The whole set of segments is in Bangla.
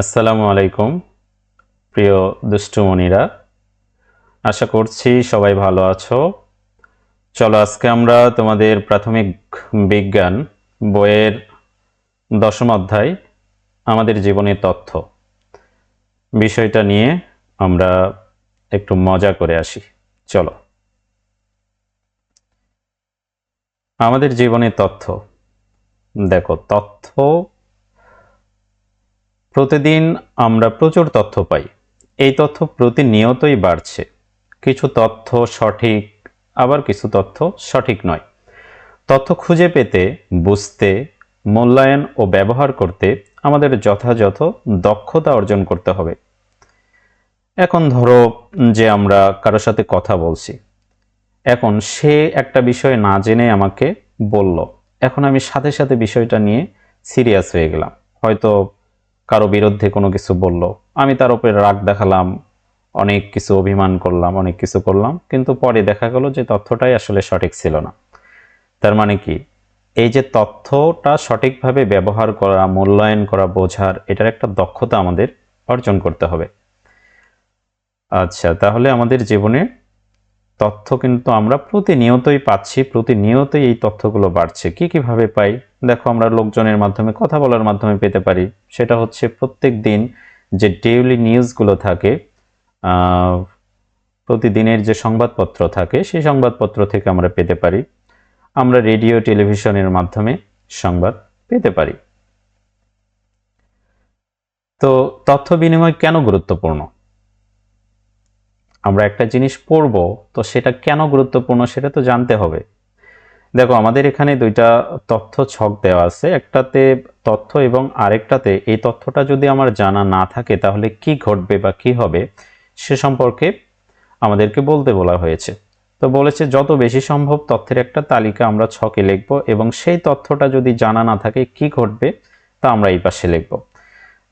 আসসালামু আলাইকুম, প্রিয় দুষ্টুমণিরা। আশা করছি সবাই ভালো আছো। চলো আজকে আমরা তোমাদের প্রাথমিক বিজ্ঞান বইয়ের দশম অধ্যায়, আমাদের জীবনের তথ্য বিষয়টা নিয়ে আমরা একটু মজা করে আসি। চলো। আমাদের জীবনের তথ্য, দেখো, তথ্য প্রতিদিন আমরা প্রচুর তথ্য পাই। এই তথ্য প্রতিনিয়তই বাড়ছে। কিছু তথ্য সঠিক, আবার কিছু তথ্য সঠিক নয়। তথ্য খুঁজে পেতে, বুঝতে, মূল্যায়ন ও ব্যবহার করতে আমাদের যথাযথ দক্ষতা অর্জন করতে হবে। এখন ধরো যে আমরা কারোর সাথে কথা বলছি। এখন সে একটা বিষয় না জেনে আমাকে বলল। এখন আমি সাথে সাথে বিষয়টা নিয়ে সিরিয়াস হয়ে গেলাম। হয়তো কারও বিরুদ্ধে কোনো কিছু বলল। আমি তার উপরে রাগ দেখালাম, অনেক কিছু অভিমান করলাম, অনেক কিছু করলাম, কিন্তু পরে দেখা গেল যে তথ্যটাই আসলে সঠিক ছিল না। তার মানে কি? এই যে তথ্যটা সঠিকভাবে ব্যবহার করা, মূল্যায়ন করা, বোঝার, এটার একটা দক্ষতা আমাদের অর্জন করতে হবে। আচ্ছা তাহলে আমাদের জীবনে তথ্য কিন্তু আমরা প্রতিনিয়তই পাচ্ছি, প্রতিনিয়তই এই তথ্যগুলো বাড়ছে। কি কীভাবে পাই? দেখো, আমরা লোকজনের মাধ্যমে কথা বলার মাধ্যমে পেতে পারি। সেটা হচ্ছে প্রত্যেক দিন যে ডেইলি নিউজগুলো থাকে প্রতিদিনের যে সংবাদপত্র থাকে, সেই সংবাদপত্র থেকে আমরা পেতে পারি। আমরা রেডিও, টেলিভিশনের মাধ্যমে সংবাদ পেতে পারি। তো তথ্য বিনিময় কেন গুরুত্বপূর্ণ? আমরা একটা জিনিস পড়ব, তো সেটা কেন গুরুত্বপূর্ণ সেটা তো জানতে হবে। দেখো, আমাদের এখানে দুইটা তথ্য ছক দেওয়া আছে, একটাতে তথ্য এবং আরেকটাতে এই তথ্যটা যদি আমার জানা না থাকে তাহলে কি ঘটবে বা কি হবে, সে সম্পর্কে আমাদেরকে বলতে বলা হয়েছে। তো বলেছে, যত বেশি সম্ভব তথ্যের একটা তালিকা আমরা ছকে লিখব এবং সেই তথ্যটা যদি জানা না থাকে কি ঘটবে তা আমরা এই পাশে লিখব।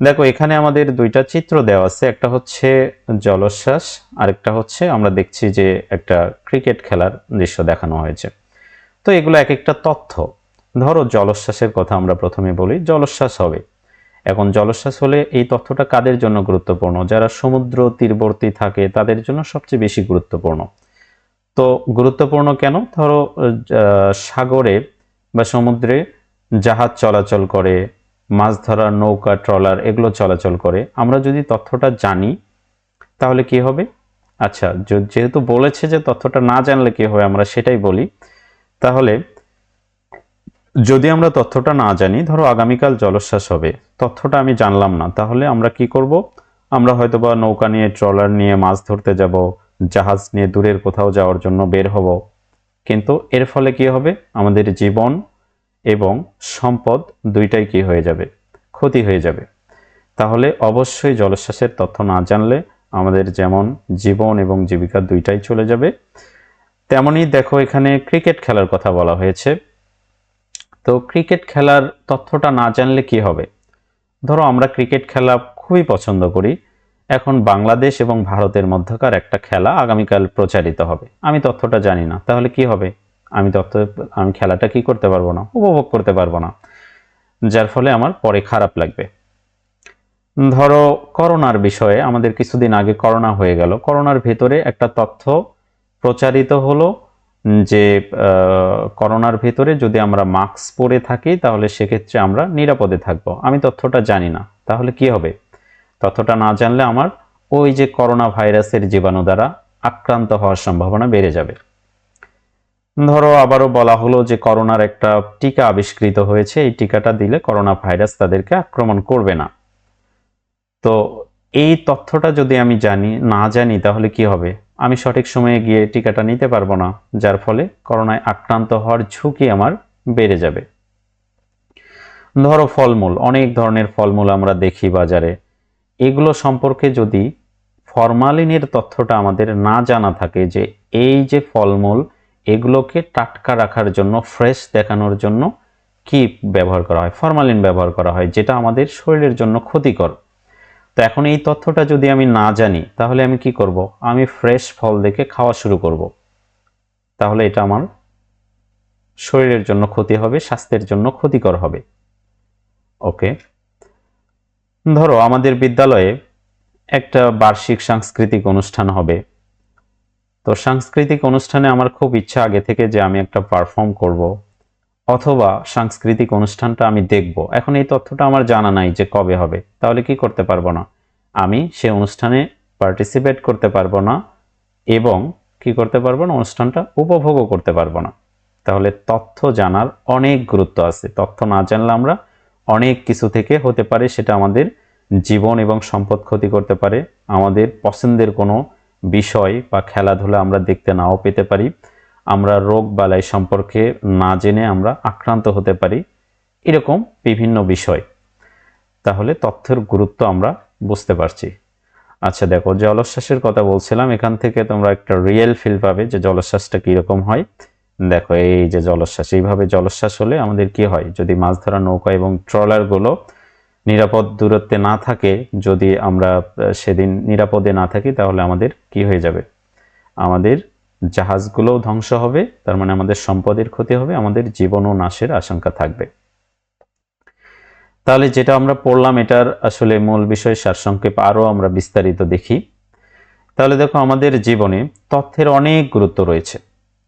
দেখো, এখানে আমাদের দুইটা চিত্র দেওয়া আছে। একটা হচ্ছে জলোচ্ছ্বাস, আরেকটা হচ্ছে আমরা দেখছি যে একটা ক্রিকেট খেলার দৃশ্য দেখানো হয়েছে। তো এগুলো এক একটা তথ্য। ধরো, জলোচ্ছ্বাসের কথা আমরা প্রথমে বলি, জলোচ্ছ্বাস হবে। এখন জলোচ্ছ্বাস হলে এই তথ্যটা কাদের জন্য গুরুত্বপূর্ণ? যারা সমুদ্র তীরবর্তী থাকে, তাদের জন্য সবচেয়ে বেশি গুরুত্বপূর্ণ। তো গুরুত্বপূর্ণ কেন? ধরো সাগরে বা সমুদ্রে জাহাজ চলাচল করে মাছ ধরার নৌকা, ট্রলার এগুলো চলাচল করে। আমরা যদি তথ্যটা জানি, তাহলে কি হবে? আচ্ছা যেহেতু বলেছে যে তথ্যটা না জানলে কি হবে, আমরা সেটাই বলি। তাহলে যদি আমরা তথ্যটা না জানি, ধরো আগামীকাল জলোচ্ছ্বাস হবে, তথ্যটা আমি জানলাম না, তাহলে আমরা কি করব? আমরা হয়তোবা নৌকা নিয়ে, ট্রলার নিয়ে, মাছ ধরতে যাব, জাহাজ নিয়ে দূরের কোথাও যাওয়ার জন্য বের হব। কিন্তু এর ফলে কি হবে? আমাদের জীবন এবং সম্পদ দুইটাই কি হয়ে যাবে? ক্ষতি হয়ে যাবে। তাহলে অবশ্যই জলোচ্ছ্বাসের তথ্য না জানলে আমাদের যেমন জীবন এবং জীবিকা দুইটাই চলে যাবে তেমনি দেখো এখানে ক্রিকেট খেলার কথা বলা হয়েছে। তো ক্রিকেট খেলার তথ্যটা না জানলে কি হবে? ধরো আমরা ক্রিকেট খেলা খুবই পছন্দ করি। এখন বাংলাদেশ এবং ভারতের মধ্যকার একটা খেলা আগামীকাল প্রচারিত হবে। আমি তথ্যটা জানি না। তাহলে কি হবে? আমি তথ্য আমি খেলাটা কি করতে পারব না, উপভোগ করতে পারব না। যার ফলে আমার পরে খারাপ লাগবে। ধরো, করোনার বিষয়ে আমাদের কিছুদিন আগে করোনা হয়ে গেল। করোনার ভেতরে একটা তথ্য প্রচারিত হলো যে করোনার ভেতরে যদি আমরা মাস্ক পরে থাকি, তাহলে সেক্ষেত্রে আমরা নিরাপদে থাকব। আমি তথ্যটা জানি না, তাহলে কি হবে? তথ্যটা না জানলে আমার ওই যে করোনা ভাইরাসের জীবাণু দ্বারা আক্রান্ত হওয়ার সম্ভাবনা বেড়ে যাবে। ধরো আবারও বলা হলো যে করোনার একটা টিকা আবিষ্কৃত হয়েছে। এই টিকাটা দিলে করোনা ভাইরাস তাদেরকে আক্রমণ করবে না। তো এই তথ্যটা যদি আমি জানি, না জানি তাহলে কি হবে? আমি সঠিক সময়ে গিয়ে টিকাটা নিতে পারব না, যার ফলে করোনায় আক্রান্ত হওয়ার ঝুঁকি আমার বেড়ে যাবে। ধরো ফলমূল, অনেক ধরনের ফলমূল আমরা দেখি বাজারে। এগুলো সম্পর্কে যদি ফরমালিনের তথ্যটা আমাদের না জানা থাকে যে এই যে ফলমূল এগুলোকে টাটকা রাখার জন্য ফ্রেশ দেখানোর জন্য কি ব্যবহার করা হয়? ফরমালিন ব্যবহার করা হয়, যেটা আমাদের শরীরের জন্য ক্ষতিকর। তো এখন এই তথ্যটা যদি আমি না জানি, তাহলে আমি কি করব? আমি ফ্রেশ ফল দেখে খাওয়া শুরু করব। তাহলে এটা আমার শরীরের জন্য ক্ষতি হবে, স্বাস্থ্যের জন্য ক্ষতিকর হবে। ওকে? ধরো, আমাদের বিদ্যালয়ে একটা বার্ষিক সাংস্কৃতিক অনুষ্ঠান হবে। তো সাংস্কৃতিক অনুষ্ঠানে আমার খুব ইচ্ছা আগে থেকে যে আমি একটা পারফর্ম করব, অথবা সাংস্কৃতিক অনুষ্ঠানটা আমি দেখব। এখন এই তথ্যটা আমার জানা নাই যে কবে হবে, তাহলে কি করতে পারব না? আমি সে অনুষ্ঠানে পার্টিসিপেট করতে পারব না এবং কি করতে পারব না? অনুষ্ঠানটা উপভোগও করতে পারব না। তাহলে তথ্য জানার অনেক গুরুত্ব আছে। তথ্য না জানলে আমরা অনেক কিছু থেকে হতে পারে, সেটা আমাদের জীবন এবং সম্পদ ক্ষতি করতে পারে, আমাদের পছন্দের কোনো বিষয় বা খেলাধুলা আমরা দেখতে নাও পেতে পারি। আমরা রোগ বালাই সম্পর্কে না জেনে আমরা আক্রান্ত হতে পারি। এরকম বিভিন্ন বিষয়। তাহলে তথ্যের গুরুত্ব আমরা বুঝতে পারছি। আচ্ছা দেখো, জলোচ্ছ্বাসের কথা বলছিলাম। এখান থেকে তোমরা একটা রিয়েল ফিল পাবে যে জলোচ্ছ্বাসটা কীরকম হয়। দেখো, এই যে জলোচ্ছ্বাস, এইভাবে জলোচ্ছ্বাস হলে আমাদের কি হয়? যদি মাছ ধরা নৌকা এবং ট্রলারগুলো নিরাপদ দূরত্বে না থাকে, যদি আমরা সেদিন নিরাপদে না থাকি, তাহলে আমাদের কি হয়ে যাবে? আমাদের জাহাজগুলোও ধ্বংস হবে, তার মানে আমাদের সম্পদের ক্ষতি হবে, আমাদের জীবনও নাশের আশঙ্কা থাকবে। তাহলে যেটা আমরা পড়লাম, এটার আসলে মূল বিষয়, সারসংক্ষেপ আরও আমরা বিস্তারিত দেখি। তাহলে দেখো, আমাদের জীবনে তথ্যের অনেক গুরুত্ব রয়েছে,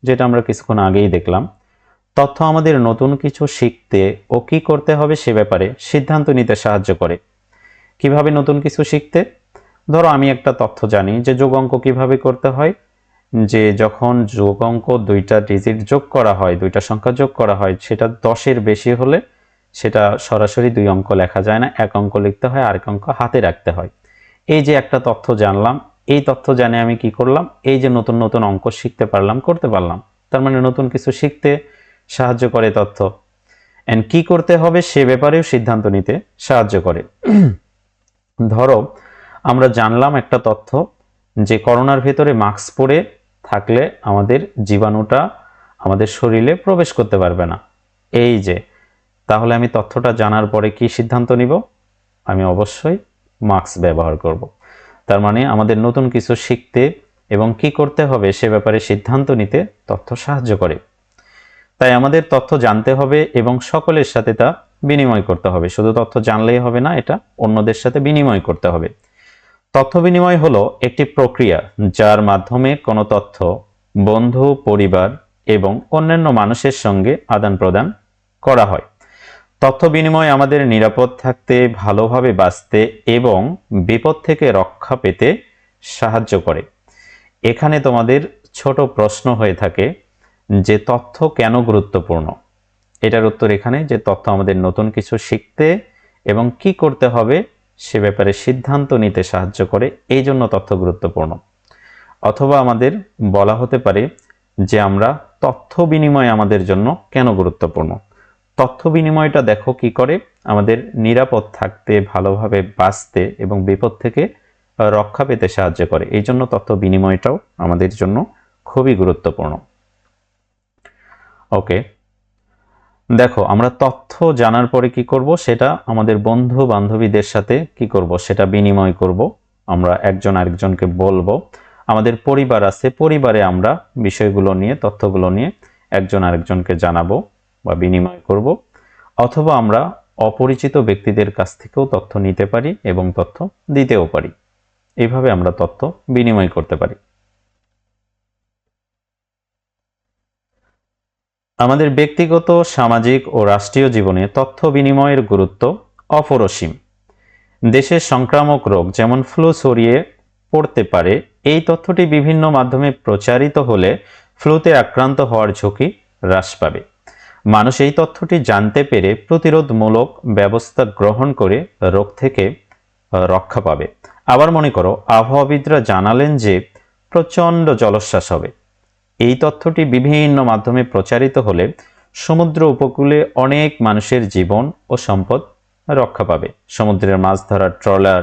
যেটা আমরা কিছুক্ষণ আগেই দেখলাম। তথ্য আমাদের নতুন কিছু শিখতে ও কি করতে হবে সে ব্যাপারে সিদ্ধান্ত নিতে সাহায্য করে। কীভাবে নতুন কিছু শিখতে? ধরো আমি একটা তথ্য জানি যে যোগ অঙ্ক কীভাবে করতে হয়, যে যখন যোগ অঙ্ক দুইটা ডিজিট যোগ করা হয়, দুইটা সংখ্যা যোগ করা হয়, সেটা দশের বেশি হলে সেটা সরাসরি দুই অঙ্ক লেখা যায় না, এক অঙ্ক লিখতে হয়, আরেক অঙ্ক হাতে রাখতে হয়। এই যে একটা তথ্য জানলাম, এই তথ্য জানে আমি কি করলাম, এই যে নতুন নতুন অঙ্ক শিখতে পারলাম, করতে পারলাম। তার মানে নতুন কিছু শিখতে সাহায্য করে তথ্য। এন্ড কি করতে হবে সে ব্যাপারেও সিদ্ধান্ত নিতে সাহায্য করে। ধরো, আমরা জানলাম একটা তথ্য যে করোনার ভেতরে মাস্ক পরে থাকলে আমাদের জীবাণুটা আমাদের শরীরে প্রবেশ করতে পারবে না। এই যে, তাহলে আমি তথ্যটা জানার পরে কি সিদ্ধান্ত নিব? আমি অবশ্যই মাস্ক ব্যবহার করব। তার মানে আমাদের নতুন কিছু শিখতে এবং কি করতে হবে সে ব্যাপারে সিদ্ধান্ত নিতে তথ্য সাহায্য করে। তাই আমাদের তথ্য জানতে হবে এবং সকলের সাথে তা বিনিময় করতে হবে। শুধু তথ্য জানলেই হবে না, এটা অন্যদের সাথে বিনিময় করতে হবে। তথ্য বিনিময় হলো একটি প্রক্রিয়া যার মাধ্যমে কোনো তথ্য, বন্ধু, পরিবার এবং অন্যান্য মানুষের সঙ্গে আদান প্রদান করা হয়। তথ্য বিনিময় আমাদের নিরাপদ থাকতে, ভালোভাবে বাঁচতে এবং বিপদ থেকে রক্ষা পেতে সাহায্য করে। এখানে তোমাদের ছোট প্রশ্ন হয়ে থাকে যে তথ্য কেন গুরুত্বপূর্ণ? এটার উত্তর এখানে যে তথ্য আমাদের নতুন কিছু শিখতে এবং কি করতে হবে সে ব্যাপারে সিদ্ধান্ত নিতে সাহায্য করে, এই জন্য তথ্য গুরুত্বপূর্ণ। অথবা আমাদের বলা হতে পারে যে আমরা তথ্য বিনিময় আমাদের জন্য কেন গুরুত্বপূর্ণ? তথ্য বিনিময়টা দেখো কি করে? আমাদের নিরাপদ থাকতে, ভালোভাবে বাঁচতে এবং বিপদ থেকে রক্ষা পেতে সাহায্য করে। এই জন্য তথ্য বিনিময়টাও আমাদের জন্য খুবই গুরুত্বপূর্ণ। ওকে দেখো, আমরা তথ্য জানার পরে কি করব? সেটা আমাদের বন্ধু বান্ধবীদের সাথে কি করব? সেটা বিনিময় করব। আমরা একজন আরেকজনকে বলব। আমাদের পরিবার আছে, পরিবারে আমরা বিষয়গুলো নিয়ে, তথ্যগুলো নিয়ে একজন আরেকজনকে জানাব বা বিনিময় করব। অথবা আমরা অপরিচিত ব্যক্তিদের কাছ থেকেও তথ্য নিতে পারি এবং তথ্য দিতেও পারি। এইভাবে আমরা তথ্য বিনিময় করতে পারি। আমাদের ব্যক্তিগত, সামাজিক ও রাষ্ট্রীয় জীবনে তথ্য বিনিময়ের গুরুত্ব অপরসীম। দেশের সংক্রামক রোগ যেমন ফ্লু ছড়িয়ে পড়তে পারে, এই তথ্যটি বিভিন্ন মাধ্যমে প্রচারিত হলে ফ্লুতে আক্রান্ত হওয়ার ঝুঁকি হ্রাস পাবে। মানুষ এই তথ্যটি জানতে পেরে প্রতিরোধমূলক ব্যবস্থা গ্রহণ করে রোগ থেকে রক্ষা পাবে। আবার মনে করো, আবহাওয়াবিদরা জানালেন যে প্রচণ্ড জলোচ্ছ্বাস হবে। এই তথ্যটি বিভিন্ন মাধ্যমে প্রচারিত হলে সমুদ্র উপকূলে অনেক মানুষের জীবন ও সম্পদ রক্ষা পাবে। সমুদ্রের মাছ ধরার ট্রলার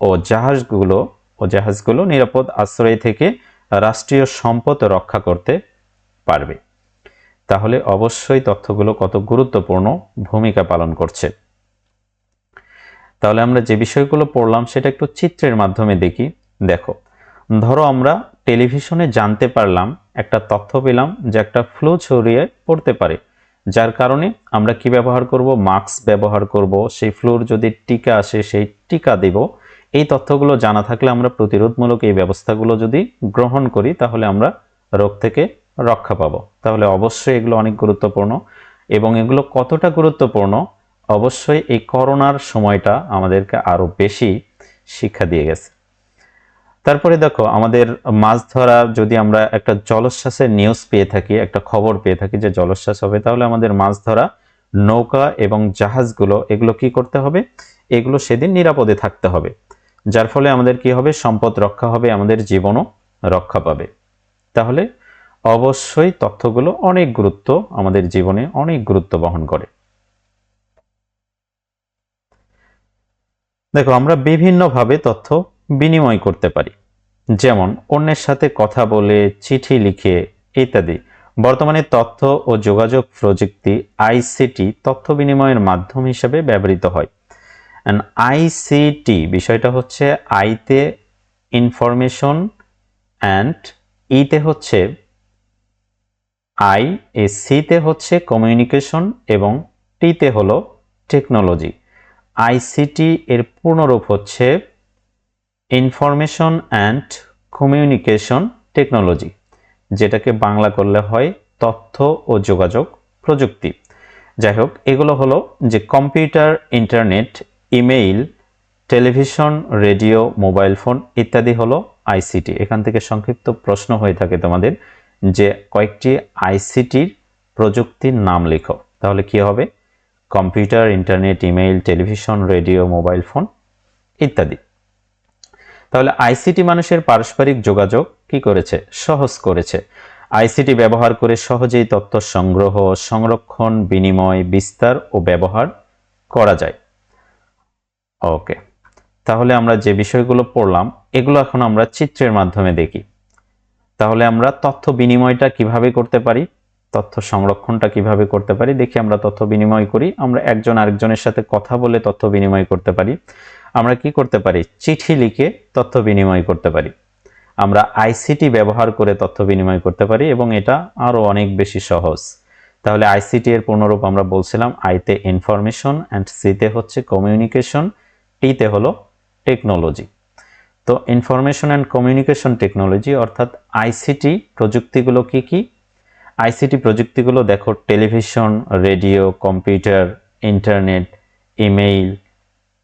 ও জাহাজগুলো ও জাহাজগুলো নিরাপদ আশ্রয় থেকে রাষ্ট্রীয় সম্পদ রক্ষা করতে পারবে। তাহলে অবশ্যই তথ্যগুলো কত গুরুত্বপূর্ণ ভূমিকা পালন করছে। তাহলে আমরা যে বিষয়গুলো পড়লাম সেটা একটু চিত্রের মাধ্যমে দেখি। দেখো ধরো আমরা টেলিভিশনে জানতে পারলাম, একটা তথ্য পেলাম যে একটা ফ্লু ছড়িয়ে পড়তে পারে। যার কারণে আমরা কি ব্যবহার করব? মাস্ক ব্যবহার করব। সেই ফ্লুর যদি টিকা আসে, সেই টিকা দেব। এই তথ্যগুলো জানা থাকলে আমরা প্রতিরোধমূলক এই ব্যবস্থাগুলো যদি গ্রহণ করি, তাহলে আমরা রোগ থেকে রক্ষা পাব। তাহলে অবশ্যই এগুলো অনেক গুরুত্বপূর্ণ। এবং এগুলো কতটা গুরুত্বপূর্ণ? অবশ্যই এই করোনার সময়টা আমাদেরকে আরও বেশি শিক্ষা দিয়ে গেছে। তারপরে দেখো, আমাদের মাছ ধরা যদি আমরা একটা জলোচ্ছ্বাসের নিউজ পেয়ে থাকি, একটা খবর পেয়ে থাকি যে জলোচ্ছ্বাস হবে, তাহলে আমাদের মাছ ধরা, নৌকা এবং জাহাজগুলো, এগুলো কি করতে হবে? এগুলো সেদিন নিরাপদে থাকতে হবে। যার ফলে আমাদের কি হবে? সম্পদ রক্ষা হবে, আমাদের জীবনও রক্ষা পাবে। তাহলে অবশ্যই তথ্যগুলো অনেক গুরুত্ব আমাদের জীবনে অনেক গুরুত্ব বহন করে। দেখো, আমরা বিভিন্নভাবে তথ্য বিনিময় করতে পারি। যেমন, অন্যের সাথে কথা বলে, চিঠি লিখে ইত্যাদি। বর্তমানে তথ্য ও যোগাযোগ প্রযুক্তি আইসিটি তথ্য বিনিময়ের মাধ্যম হিসেবে ব্যবহৃত হয়। আইসিটি বিষয়টা হচ্ছে আইতে ইনফরমেশন অ্যান্ড ইতে হচ্ছে আই এ সিতে হচ্ছে কমিউনিকেশন এবং টিতে হলো টেকনোলজি। আইসিটি এর পূর্ণরূপ হচ্ছে ইনফরমেশন অ্যান্ড কমিউনিকেশন টেকনোলজি, যেটাকে বাংলা করলে হয় তথ্য ও যোগাযোগ প্রযুক্তি। যাই হোক, এগুলো হলো যে computer, internet, email, television, radio, mobile phone ইত্যাদি হলো আইসিটি। এখান থেকে সংক্ষিপ্ত প্রশ্ন হয়ে থাকে তোমাদের যে কয়েকটি আইসিটির প্রযুক্তির নাম লেখো। তাহলে কি হবে? Computer, internet, email, television, radio, mobile phone ইত্যাদি। তাহলে আইসিটি মানুষের পারস্পরিক যোগাযোগ কি করেছে? সহজ করেছে। আইসিটি ব্যবহার করে সহজেই তথ্য সংগ্রহ, সংরক্ষণ, বিনিময়, বিস্তার ও ব্যবহার করা যায়। ওকে, তাহলে আমরা যে বিষয়গুলো পড়লাম, এগুলো এখন আমরা চিত্রের মাধ্যমে দেখি। তাহলে আমরা তথ্য বিনিময়টা কীভাবে করতে পারি, তথ্য সংরক্ষণটা কীভাবে করতে পারি, দেখি আমরা তথ্য বিনিময় করি, আমরা একজন আরেকজনের সাথে কথা বলে তথ্য বিনিময় করতে পারি। আমরা কি করতে পারি? চিঠি লিখে তথ্য বিনিময় করতে পারি। আমরা আইসিটি ব্যবহার করে তথ্য বিনিময় করতে পারি এবং এটা আরও অনেক বেশি সহজ। তাহলে আইসিটি এর পূর্ণরূপ আমরা বলছিলাম আইতে ইনফরমেশন অ্যান্ড সিতে হচ্ছে কমিউনিকেশন টিতে হলো টেকনোলজি। তো ইনফরমেশন অ্যান্ড কমিউনিকেশন টেকনোলজি অর্থাৎ আইসিটি প্রযুক্তিগুলো কি কি? আইসিটি প্রযুক্তিগুলো দেখো television, radio, computer, internet, email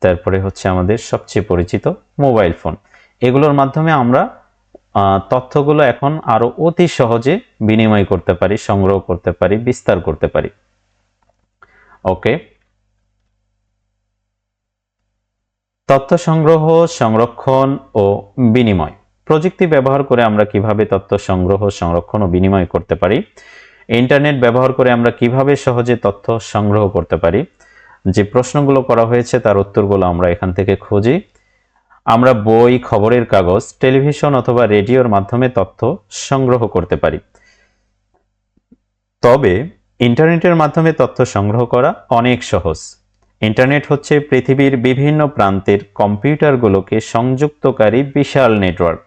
তারপরে হচ্ছে আমাদের সবচেয়ে পরিচিত মোবাইল ফোন। এগুলোর মাধ্যমে আমরা তথ্যগুলো এখন আরও অতি সহজে বিনিময় করতে পারি, সংগ্রহ করতে পারি, বিস্তার করতে পারি। ওকে। তথ্য সংগ্রহ, সংরক্ষণ ও বিনিময়। প্রযুক্তি ব্যবহার করে আমরা কীভাবে তথ্য সংগ্রহ, সংরক্ষণ ও বিনিময় করতে পারি? ইন্টারনেট ব্যবহার করে আমরা কীভাবে সহজে তথ্য সংগ্রহ করতে পারি? যে প্রশ্নগুলো করা হয়েছে তার উত্তরগুলো আমরা এখান থেকে খুঁজি। আমরা বই, খবরের কাগজ, টেলিভিশন অথবা রেডিওর মাধ্যমে তথ্য সংগ্রহ করতে পারি। তবে ইন্টারনেটের মাধ্যমে তথ্য সংগ্রহ করা অনেক সহজ। ইন্টারনেট হচ্ছে পৃথিবীর বিভিন্ন প্রান্তের কম্পিউটারগুলোকে সংযুক্তকারী বিশাল নেটওয়ার্ক।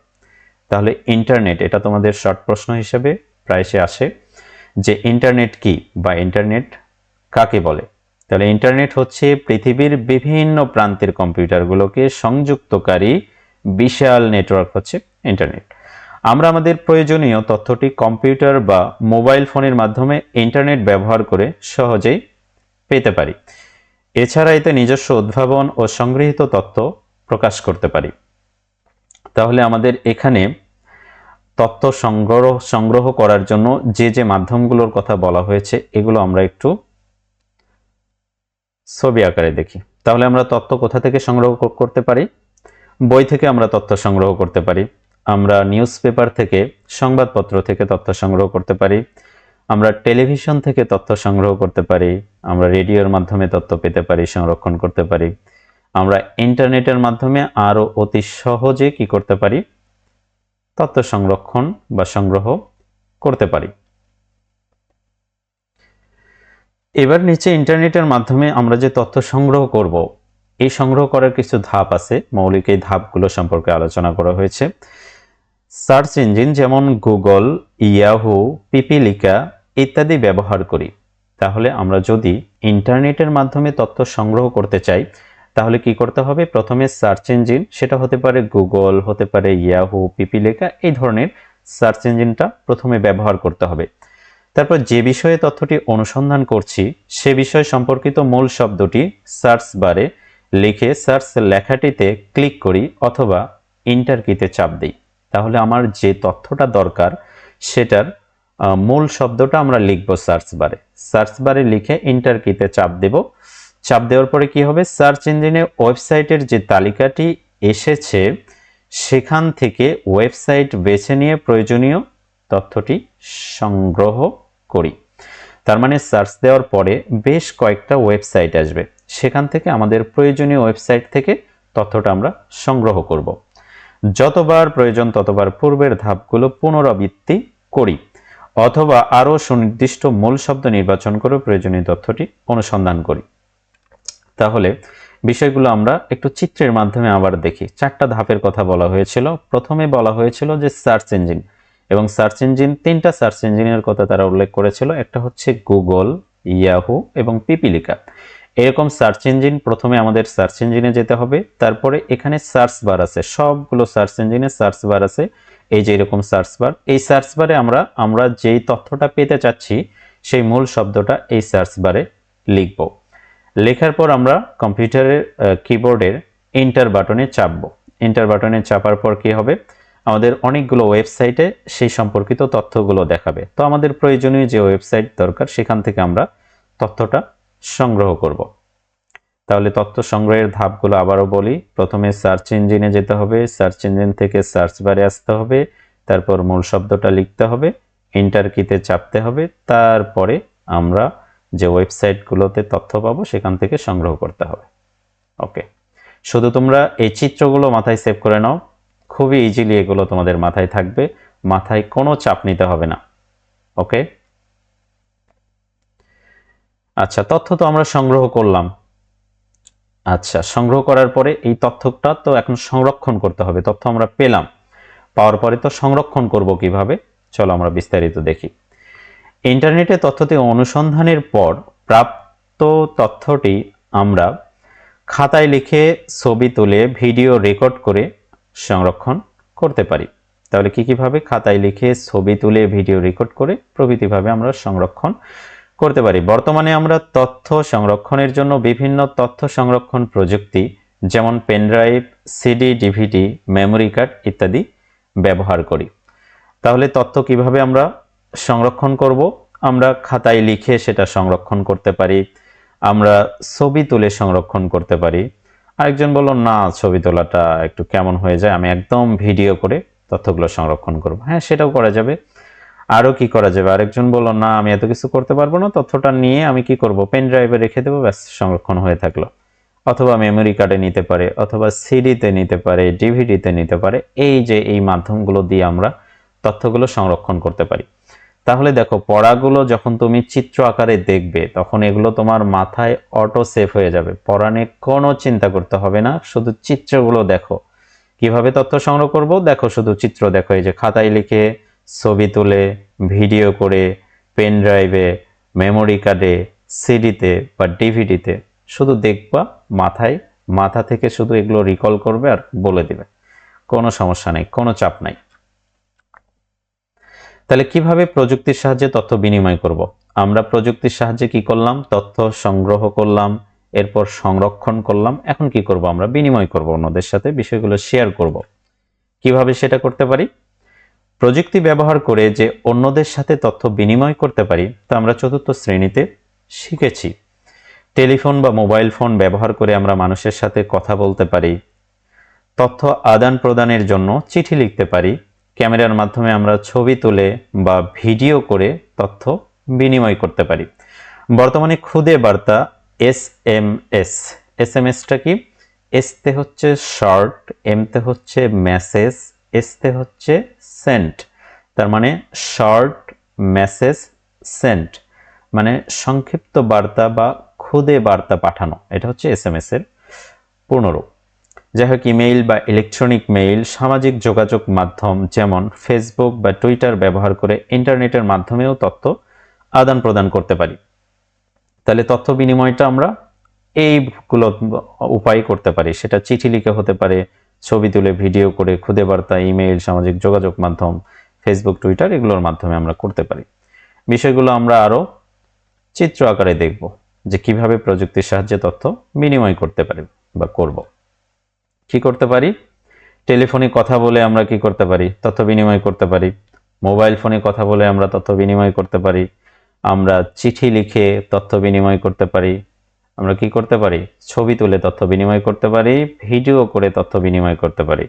তাহলে ইন্টারনেট, এটা তোমাদের শর্ট প্রশ্ন হিসেবে প্রায়শই আসে। যে ইন্টারনেট কি বা ইন্টারনেট কাকে বলে? তাহলে ইন্টারনেট হচ্ছে পৃথিবীর বিভিন্ন প্রান্তের কম্পিউটারগুলোকে সংযুক্তকারী বিশাল নেটওয়ার্ক হচ্ছে ইন্টারনেট। আমরা আমাদের প্রয়োজনীয় তথ্যটি কম্পিউটার বা মোবাইল ফোনের মাধ্যমে ইন্টারনেট ব্যবহার করে সহজেই পেতে পারি। এছাড়া এতে নিজস্ব উদ্ভাবন ও সংগৃহীত তথ্য প্রকাশ করতে পারি। তাহলে আমাদের এখানে তথ্য সংগ্রহ সংগ্রহ করার জন্য যে যে মাধ্যমগুলোর কথা বলা হয়েছে, এগুলো আমরা একটু ছবি আকারে দেখি। তাহলে আমরা তথ্য কোথা থেকে সংগ্রহ করতে পারি? বই থেকে আমরা তথ্য সংগ্রহ করতে পারি। আমরা নিউজ পেপার থেকে সংবাদপত্র থেকে তথ্য সংগ্রহ করতে পারি। আমরা টেলিভিশন থেকে তথ্য সংগ্রহ করতে পারি। আমরা রেডিওর মাধ্যমে তথ্য পেতে পারি, সংরক্ষণ করতে পারি। আমরা ইন্টারনেটের মাধ্যমে আরও অতি সহজে কি করতে পারি? তথ্য সংরক্ষণ বা সংগ্রহ করতে পারি। এবার নিচে ইন্টারনেটের মাধ্যমে আমরা যে তথ্য সংগ্রহ করব, এই সংগ্রহ করার কিছু ধাপ আছে। মৌলিক এই ধাপগুলো সম্পর্কে আলোচনা করা হয়েছে। সার্চ ইঞ্জিন যেমন গুগল, ইয়াহু, পিপিলিকা ইত্যাদি ব্যবহার করি। তাহলে আমরা যদি ইন্টারনেটের মাধ্যমে তথ্য সংগ্রহ করতে চাই, তাহলে কি করতে হবে? প্রথমে সার্চ ইঞ্জিন, সেটা হতে পারে গুগল, হতে পারে ইয়াহু, পিপিলিকা, এই ধরনের সার্চ ইঞ্জিনটা প্রথমে ব্যবহার করতে হবে। তারপর যে বিষয়ে তথ্যটি অনুসন্ধান করছি, সে বিষয় সম্পর্কিত মূল শব্দটি সার্চ বারে লিখে সার্চ লেখাটিতে ক্লিক করি অথবা ইন্টার কিতে চাপ দিই। তাহলে আমার যে তথ্যটা দরকার, সেটার মূল শব্দটা আমরা লিখব সার্চ বারে। সার্চ বারে লিখে ইন্টার কিতে চাপ দেব। চাপ দেওয়ার পরে কি হবে? সার্চ ইঞ্জিনে ওয়েবসাইটের যে তালিকাটি এসেছে, সেখান থেকে ওয়েবসাইট বেছে নিয়ে প্রয়োজনীয় তথ্যটি সংগ্রহ করি। তার মানে সার্চ দেওয়ার পরে বেশ কয়েকটা ওয়েবসাইট আসবে। সেখান থেকে আমাদের প্রয়োজনীয় ওয়েবসাইট থেকে তথ্যটা আমরা সংগ্রহ করব। যতবার প্রয়োজন ততবার পূর্বের ধাপগুলো পুনরাবৃত্তি করি, অথবা আরও সুনির্দিষ্ট মূল শব্দ নির্বাচন করে প্রয়োজনীয় তথ্যটি অনুসন্ধান করি। তাহলে বিষয়গুলো আমরা একটু চিত্রের মাধ্যমে আবার দেখি। চারটা ধাপের কথা বলা হয়েছিল। প্রথমে বলা হয়েছিল যে সার্চ ইঞ্জিন। এবং সার্চ ইঞ্জিন তিনটা সার্চ ইঞ্জিনের কথা তারা উল্লেখ করেছিল। একটা হচ্ছে গুগল ইয়াহু এবং পিপিলিকা এরকম সার্চ ইঞ্জিন প্রথমে আমাদের সার্চ ইঞ্জিনে যেতে হবে, তারপরে এখানে সার্চ বার আছে। সবগুলো সার্চ ইঞ্জিনে সার্চ বার আছে। এই যে এরকম সার্চ বার এই সার্চ বারে আমরা আমরা যেই তথ্যটা পেতে চাচ্ছি, সেই মূল শব্দটা এই সার্চ বারে লিখব। লেখার পর আমরা কম্পিউটারের কিবোর্ডের ইন্টার বাটনে চাপবো। ইন্টার বাটনে চাপার পর কি হবে? আমাদের অনেকগুলো ওয়েবসাইটে সেই সম্পর্কিত তথ্যগুলো দেখাবে। তো আমাদের প্রয়োজনীয় যে ওয়েবসাইট দরকার, সেখান থেকে আমরা তথ্যটা সংগ্রহ করব। তাহলে তথ্য সংগ্রহের ধাপগুলো আবারও বলি। প্রথমে সার্চ ইঞ্জিনে যেতে হবে। সার্চ ইঞ্জিন থেকে সার্চ বারে আসতে হবে। তারপর মূল শব্দটা লিখতে হবে। এন্টার কিতে চাপতে হবে। তারপরে আমরা যে ওয়েবসাইটগুলোতে তথ্য পাবো, সেখান থেকে সংগ্রহ করতে হবে। ওকে শুধু তোমরা এই চিত্রগুলো মাথায় সেভ করে নাও। খুবই ইজিলি এগুলো তোমাদের মাথায় থাকবে। মাথায় কোনো চাপ নিতে হবে না। ওকে আচ্ছা তথ্য তো আমরা সংগ্রহ করলাম। আচ্ছা সংগ্রহ করার পরে এই তথ্যটা তো এখন সংরক্ষণ করতে হবে। তথ্য আমরা পেলাম। পাওয়ার পরে তো সংরক্ষণ করব কীভাবে? চলো আমরা বিস্তারিত দেখি। ইন্টারনেটে তথ্যটি অনুসন্ধানের পর প্রাপ্ত তথ্যটি আমরা খাতায় লিখে ছবি তুলে, ভিডিও রেকর্ড করে সংরক্ষণ করতে পারি। তাহলে কি কীভাবে? খাতায় লিখে ছবি তুলে ভিডিও রেকর্ড করে প্রভৃতিভাবে আমরা সংরক্ষণ করতে পারি। বর্তমানে আমরা তথ্য সংরক্ষণের জন্য বিভিন্ন তথ্য সংরক্ষণ প্রযুক্তি, যেমন pendrive CD, DVD, memory card ইত্যাদি ব্যবহার করি। তাহলে তথ্য কীভাবে আমরা সংরক্ষণ করব? আমরা খাতায় লিখে সেটা সংরক্ষণ করতে পারি। আমরা ছবি তুলে সংরক্ষণ করতে পারি। আরেকজন বলল, না, ছবি তোলাটা একটু কেমন হয়ে যায়? আমি একদম ভিডিও করে তথ্যগুলো সংরক্ষণ করব। হ্যাঁ সেটাও করা যাবে। আরও কি করা যাবে? আরেকজন বলল, না, আমি এত কিছু করতে পারব না, তথ্যটা নিয়ে আমি কি করব? পেন ড্রাইভে রেখে দেবো, ব্যাস, সংরক্ষণ হয়ে থাকল। অথবা মেমোরি কার্ডে নিতে পারে, অথবা সিডিতে নিতে পারে ডিভিডিতে নিতে পারে। এই যে, এই মাধ্যমগুলো দিয়ে আমরা তথ্যগুলো সংরক্ষণ করতে পারি। তাহলে দেখো, পড়াগুলো যখন তুমি চিত্র আকারে দেখবে, তখন এগুলো তোমার মাথায় অটো সেভ হয়ে যাবে। পড়া নিয়ে কোনো চিন্তা করতে হবে না, শুধু চিত্রগুলো দেখো। কীভাবে তথ্য সংগ্রহ করব? দেখো, শুধু চিত্র দেখো। এই যে খাতায় লিখে ছবি তুলে, ভিডিও করে, পেন ড্রাইভে, মেমোরি কার্ডে, সিডিতে বা ডিভিডিতে শুধু দেখবা মাথায়। মাথা থেকে শুধু এগুলো রিকল করবে আর বলে দিবে। কোনো সমস্যা নেই, কোনো চাপ নাই। তাহলে কীভাবে প্রযুক্তির সাহায্যে তথ্য বিনিময় করব? আমরা প্রযুক্তির সাহায্যে কি করলাম? তথ্য সংগ্রহ করলাম, এরপর সংরক্ষণ করলাম, এখন কি করব আমরা? বিনিময় করব অন্যদের সাথে, বিষয়গুলো শেয়ার করব। কীভাবে সেটা করতে পারি? প্রযুক্তি ব্যবহার করে যে অন্যদের সাথে তথ্য বিনিময় করতে পারি, তা আমরা চতুর্থ শ্রেণীতে শিখেছি। টেলিফোন বা মোবাইল ফোন ব্যবহার করে আমরা মানুষের সাথে কথা বলতে পারি, তথ্য আদান প্রদানের জন্য চিঠি লিখতে পারি ক্যামেরার মাধ্যমে আমরা ছবি তুলে বা ভিডিও করে তথ্য বিনিময় করতে পারি। বর্তমানে খুদে বার্তা S M S. S M এসটা কি? এসতে হচ্ছে শর্ট এমতে হচ্ছে মেসেজ এসতে হচ্ছে সেন্ট। তার মানে শর্ট, মেসেজ, সেন্ট। মানে সংক্ষিপ্ত বার্তা বা খুদে বার্তা পাঠানো। এটা হচ্ছে এস এম এস এর পূর্ণরূপ। যাই হোক ইমেইল বা ইলেকট্রনিক মেইল, সামাজিক যোগাযোগ মাধ্যম যেমন ফেসবুক বা টুইটার ব্যবহার করে ইন্টারনেটের মাধ্যমেও তথ্য আদান প্রদান করতে পারি। তাহলে তথ্য বিনিময়টা আমরা এইগুলো উপায় করতে পারি। সেটা চিঠি লিখে হতে পারে, ছবি তুলে, ভিডিও করে, খুদে বার্তা, ইমেইল, সামাজিক যোগাযোগ মাধ্যম, ফেসবুক, টুইটার এগুলোর মাধ্যমে আমরা করতে পারি। বিষয়গুলো আমরা আরও চিত্র আকারে দেখব যে কীভাবে প্রযুক্তির সাহায্যে তথ্য বিনিময় করতে পারি বা করব। কি করতে পারি? টেলিফোনে কথা বলে আমরা কি করতে পারি? তথ্য বিনিময় করতে পারি। মোবাইল ফোনে কথা বলে আমরা তথ্য বিনিময় করতে পারি। আমরা চিঠি লিখে তথ্য বিনিময় করতে পারি। আমরা কি করতে পারি? ছবি তুলে তথ্য বিনিময় করতে পারি। ভিডিও করে তথ্য বিনিময় করতে পারি।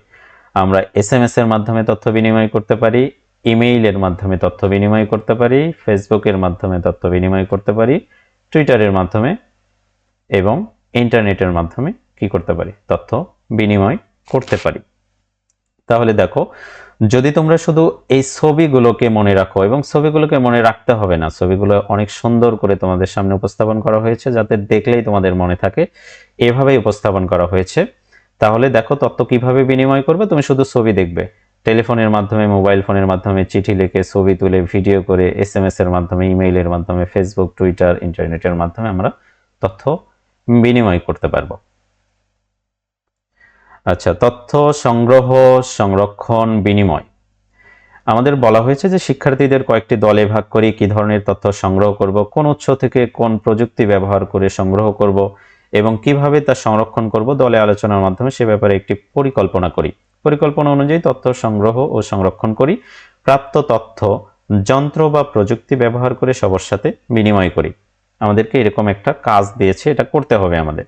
আমরা এস এম এর মাধ্যমে তথ্য বিনিময় করতে পারি। ইমেইলের মাধ্যমে তথ্য বিনিময় করতে পারি। ফেসবুকের মাধ্যমে তথ্য বিনিময় করতে পারি। টুইটারের মাধ্যমে এবং ইন্টারনেটের মাধ্যমে কি করতে পারি? তথ্য বিনিময় করতে পারি। তাহলে দেখো, যদি তোমরা শুধু এই ছবিগুলোকে মনে রাখো, এবং ছবিগুলোকে মনে রাখতে হবে না, ছবিগুলো অনেক সুন্দর করে তোমাদের সামনে উপস্থাপন করা হয়েছে, যাতে দেখলেই তোমাদের মনে থাকে, এভাবেই উপস্থাপন করা হয়েছে। তাহলে দেখো তথ্য কীভাবে বিনিময় করবে? তুমি শুধু ছবি দেখবে। টেলিফোনের মাধ্যমে, মোবাইল ফোনের মাধ্যমে চিঠি লিখে ছবি তুলে, ভিডিও করে এস এম এস এর মাধ্যমে ইমেইলের মাধ্যমে ফেসবুক টুইটার ইন্টারনেটের মাধ্যমে আমরা তথ্য বিনিময় করতে পারব। আচ্ছা তথ্য সংগ্রহ, সংরক্ষণ, বিনিময়। আমাদের বলা হয়েছে যে শিক্ষার্থীদের কয়েকটি দলে ভাগ করি কি ধরনের তথ্য সংগ্রহ করব, কোন উৎস থেকে কোন প্রযুক্তি ব্যবহার করে সংগ্রহ করব এবং কীভাবে তা সংরক্ষণ করব দলে আলোচনার মাধ্যমে সে ব্যাপারে একটি পরিকল্পনা করি। পরিকল্পনা অনুযায়ী তথ্য সংগ্রহ ও সংরক্ষণ করি, প্রাপ্ত তথ্য, যন্ত্র বা প্রযুক্তি ব্যবহার করে সবার সাথে বিনিময় করি। আমাদেরকে এরকম একটা কাজ দিয়েছে, এটা করতে হবে আমাদের।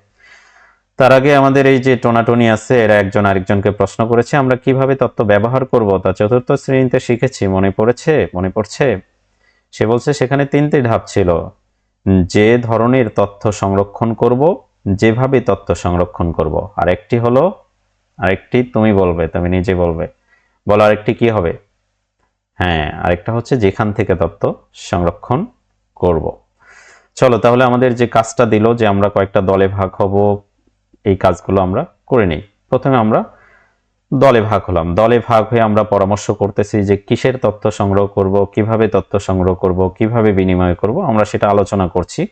তার আগে আমাদের এই যে টোনাটনি আছে, এরা একজন আরেকজনকে প্রশ্ন করেছে, আমরা কীভাবে তত্ত্ব ব্যবহার করব? তা চতুর্থ শ্রেণীতে শিখেছি, মনে পড়েছে? মনে পড়ছে? সে বলছে, সেখানে তিনটি ধাপ ছিল। যে ধরনের তথ্য সংরক্ষণ করব, যেভাবে তথ্য সংরক্ষণ করব। আর একটি হলো, আরেকটি তুমি বলবে, তুমি নিজে বলবে। বলো, আরেকটি কি হবে? হ্যাঁ আরেকটা হচ্ছে যেখান থেকে তথ্য সংরক্ষণ করব। চলো, তাহলে আমাদের যে কাজটা দিল যে আমরা কয়েকটা দলে ভাগ হব এই কাজগুলো আমরা করে নিই। প্রথমে আমরা দলে ভাগ হলাম। দলে ভাগ হয়ে আমরা পরামর্শ করতেছি যে কিসের তথ্য সংগ্রহ করব, কীভাবে তথ্য সংগ্রহ করব, কীভাবে বিনিময় করব, আমরা সেটা আলোচনা করছি।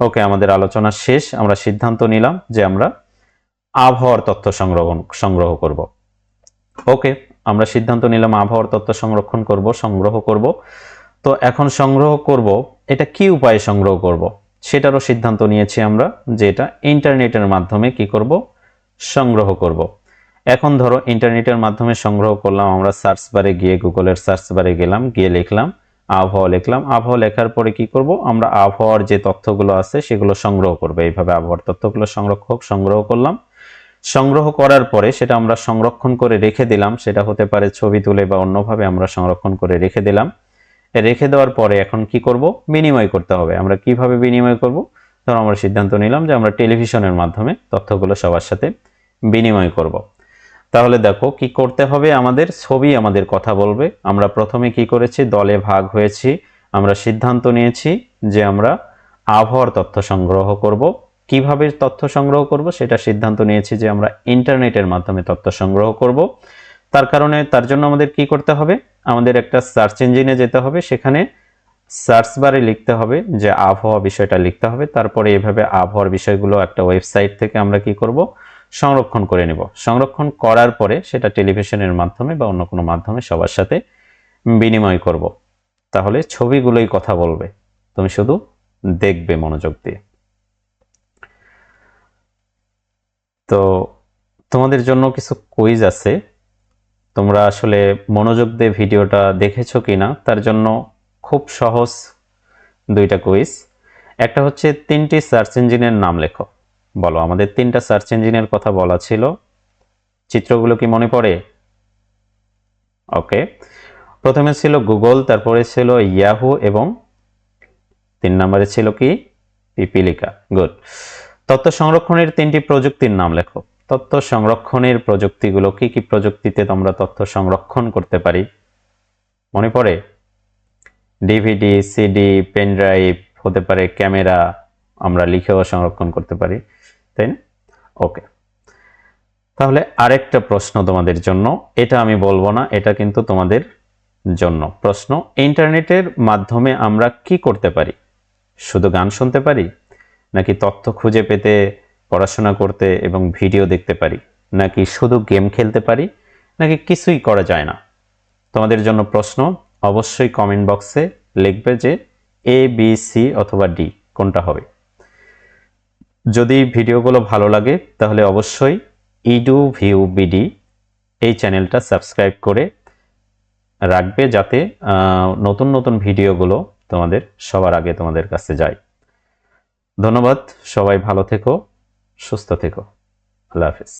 ওকে, আমাদের আলোচনা শেষ। আমরা সিদ্ধান্ত নিলাম যে আমরা আবহাওয়ার তথ্য সংগ্রহ সংগ্রহ করব। ওকে, আমরা সিদ্ধান্ত নিলাম আবহাওয়ার তথ্য সংরক্ষণ করব, সংগ্রহ করব। তো এখন সংগ্রহ করব, এটা কি উপায়ে সংগ্রহ করব? সেটারও সিদ্ধান্ত নিয়েছি আমরা যে এটা ইন্টারনেটের মাধ্যমে কি করব? সংগ্রহ করব। এখন ধরো ইন্টারনেটের মাধ্যমে সংগ্রহ করলাম, আমরা সার্চ বারে গিয়ে গুগলের সার্চ বারে গেলাম, গিয়ে লিখলাম, আবহাওয়া লিখলাম, আবহাওয়া লেখার পরে কি করব? আমরা আবহাওয়ার যে তথ্যগুলো আছে সেগুলো সংগ্রহ করব। এইভাবে আবহাওয়ার তথ্যগুলো সংরক্ষক সংগ্রহ করলাম। সংগ্রহ করার পরে সেটা আমরা সংরক্ষণ করে রেখে দিলাম, সেটা হতে পারে ছবি তুলে বা অন্যভাবে আমরা সংরক্ষণ করে রেখে দিলাম। রেখে দেওয়ার পরে এখন কি করব? বিনিময় করতে হবে। আমরা কীভাবে বিনিময় করব? ধরো আমরা সিদ্ধান্ত নিলাম যে আমরা টেলিভিশনের মাধ্যমে তথ্যগুলো সবার সাথে বিনিময় করব। তাহলে দেখো কি করতে হবে? আমাদের ছবি আমাদের কথা বলবে। আমরা প্রথমে কি করেছি? দলে ভাগ হয়েছি। আমরা সিদ্ধান্ত নিয়েছি যে আমরা আবহাওয়ার তথ্য সংগ্রহ করব। কীভাবে তথ্য সংগ্রহ করব? সেটা সিদ্ধান্ত নিয়েছি যে আমরা ইন্টারনেটের মাধ্যমে তথ্য সংগ্রহ করব। তার কারণে তার জন্য আমাদের কি করতে হবে? আমাদের একটা সার্চ ইঞ্জিনে যেতে হবে। সেখানে সার্চ বারে লিখতে হবে যে আবহাওয়া বিষয়টা লিখতে হবে। তারপরে এভাবে আবহাওয়ার বিষয়গুলো একটা ওয়েবসাইট থেকে আমরা কি করব? সংরক্ষণ করে নেব। সংরক্ষণ করার পরে সেটা টেলিভিশনের মাধ্যমে বা অন্য কোনো মাধ্যমে সবার সাথে বিনিময় করব। তাহলে ছবিগুলোই কথা বলবে। তুমি শুধু দেখবে মনোযোগ দিয়ে। তো তোমাদের জন্য কিছু কুইজ আছে। তোমরা আসলে মনোযোগ দিয়ে ভিডিওটা দেখেছ কিনা, তার জন্য খুব সহজ দুইটা কুইজ। একটা হচ্ছে তিনটি সার্চ ইঞ্জিনের নাম লেখো। বলো, আমাদের তিনটা সার্চ ইঞ্জিনের কথা বলা ছিল। চিত্রগুলো কি মনে পড়ে? ওকে। প্রথমে ছিল গুগল, তারপরে ছিল ইয়াহু এবং তিন নম্বরে ছিল কি? পিপিলিকা। গুড। তথ্য সংরক্ষণের তিনটি প্রযুক্তির নাম লেখো। তথ্য সংরক্ষণের প্রযুক্তিগুলো, কি কি প্রযুক্তিতে তোমরা তথ্য সংরক্ষণ করতে পারি? মনে পড়ে? ডিভিডি সিডি পেন ড্রাইভ হতে পারে ক্যামেরা, আমরা লিখেও সংরক্ষণ করতে পারি, তাই না? ওকে তাহলে আরেকটা প্রশ্ন তোমাদের জন্য, এটা আমি বলব না, এটা কিন্তু তোমাদের জন্য। প্রশ্ন, ইন্টারনেটের মাধ্যমে আমরা কি করতে পারি? শুধু গান শুনতে পারি? নাকি তথ্য খুঁজে পেতে পড়াশোনা করতে এবং ভিডিও দেখতে পারি। নাকি শুধু গেম খেলতে পারি? নাকি কিছুই করা যায় না? তোমাদের জন্য প্রশ্ন অবশ্যই কমেন্ট বক্সে লিখবে যে এ বি সি অথবা ডি কোনটা হবে। যদি ভিডিওগুলো ভালো লাগে, তাহলে অবশ্যই ইডু ভিউ বিডি এই চ্যানেলটা সাবস্ক্রাইব করে রাখবে যাতে নতুন নতুন ভিডিওগুলো তোমাদের সবার আগে তোমাদের কাছে যায়। ধন্যবাদ, সবাই ভালো থেকো। szóstego. Lafis.